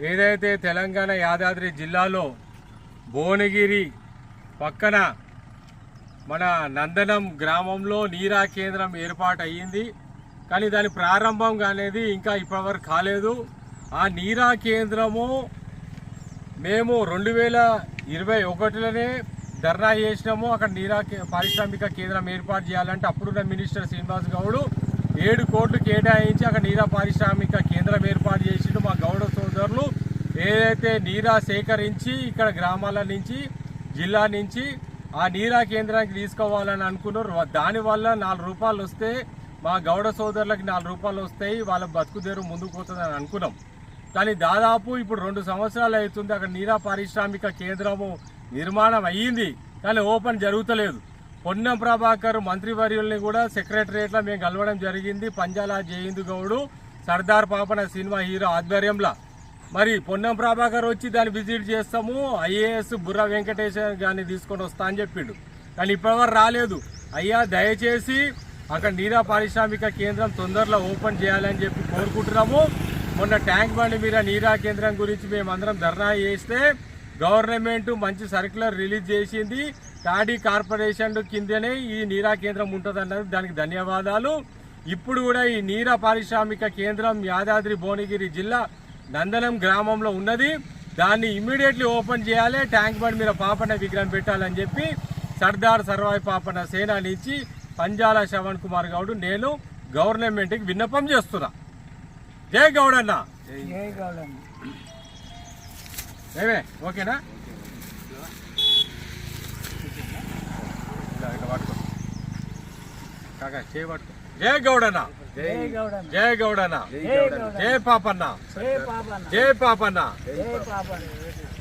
ఏదైతే తెలంగాణ యాదాద్రి జిల్లాలో భువనగిరి పక్కన మన నందనం గ్రామంలో నీరా కేంద్రం ఏర్పాటు అయ్యింది కానీ దాని ప్రారంభం అనేది ఇంకా ఇప్పటివరకు కాలేదు. ఆ నీరా కేంద్రము మేము రెండు వేల ఇరవై ఒకటిలోనే ధర్నా చేసినాము. అక్కడ నీరా పారిశ్రామిక కేంద్రం ఏర్పాటు చేయాలంటే అప్పుడున్న మినిస్టర్ శ్రీనివాస్ గౌడ్ ఏడు కోట్లు కేటాయించి అక్కడ నీరా పారిశ్రామిక కేంద్రం ఏర్పాటు చేసిండు మా గౌడ సోదరులు ఏదైతే నీరా సేకరించి ఇక్కడ గ్రామాల నుంచి జిల్లా నుంచి ఆ నీరా కేంద్రానికి తీసుకోవాలని అనుకున్నారు. దానివల్ల నాలుగు రూపాయలు వస్తే మా గౌడ సోదరులకు నాలుగు రూపాయలు వస్తాయి వాళ్ళ బతుకుదేరు ముందుకు పోతుందని అనుకున్నాం. కానీ దాదాపు ఇప్పుడు రెండు సంవత్సరాలు అవుతుంది అక్కడ నీరా పారిశ్రామిక కేంద్రము నిర్మాణం అయ్యింది కానీ ఓపెన్ జరుగుతలేదు. పొన్నం ప్రభాకర్ మంత్రివర్యుల్ని కూడా సెక్రటరియట్లో మేము కలవడం జరిగింది పంజాల జయిందు గౌడు సర్దార్ పాపన సినిమా హీరో ఆధ్వర్యంలో. మరి పొన్నం ప్రభాకర్ వచ్చి దాన్ని విజిట్ చేస్తాము. ఐఏఎస్ బుర్ర వెంకటేశ్వర గారిని తీసుకొని వస్తా అని చెప్పిండు. కానీ ఇప్పటివరకు రాలేదు. అయ్యా దయచేసి అక్కడ నీరా పారిశ్రామిక కేంద్రం తొందరలో ఓపెన్ చేయాలని చెప్పి కోరుకుంటున్నాము. మొన్న ట్యాంక్ బండి మీద నీరా కేంద్రం గురించి మేమందరం ధర్నా చేస్తే గవర్నమెంట్ మంచి సర్క్యులర్ రిలీజ్ చేసింది. టాడీ కార్పొరేషన్ కిందనే ఈ నీరా కేంద్రం ఉంటుందన్నది దానికి ధన్యవాదాలు. ఇప్పుడు కూడా ఈ నీరా పారిశ్రామిక కేంద్రం యాదాద్రి భువనగిరి జిల్లా నందనం గ్రామంలో ఉన్నది. దాన్ని ఇమ్మీడియట్లీ ఓపెన్ చేయాలి. ట్యాంక్ బండ్ మీద పాపన విగ్రహం పెట్టాలని చెప్పి సర్దార్ సర్వాయి పాపన సేన నుంచి పంజాల శ్రవణ్ కుమార్ గౌడ్ నేను గవర్నమెంట్కి విన్నపం చేస్తున్నా. జై గౌడ్ అన్న జై ఏమే? ఓకేనా? కాకా చేయి పట్టుకో జై గౌడన్న. జై గౌడమ్మ జై గౌడన్న. జై గౌడమ్మ జై పాపన్న. జై పాపన్న. జై పాపన్న. జై పాపన్న.